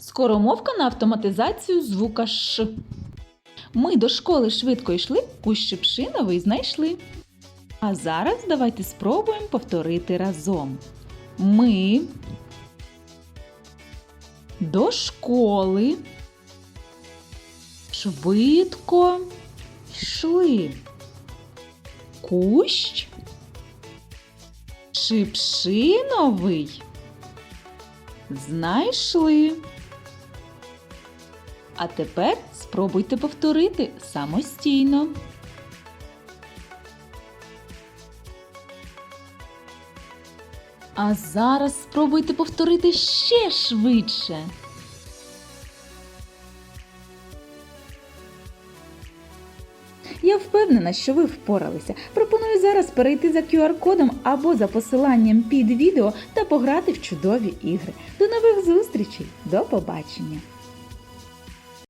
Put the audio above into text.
Скоромовка на автоматизацію звука Ш. Ми до школи швидко йшли, кущ шипшиновий знайшли. А зараз давайте спробуємо повторити разом. Ми до школи швидко йшли. Кущ шипшиновий знайшли. А тепер спробуйте повторити самостійно. А зараз спробуйте повторити ще швидше. Я впевнена, що ви впоралися. Пропоную зараз перейти за QR-кодом або за посиланням під відео та пограти в чудові ігри. До нових зустрічей! До побачення!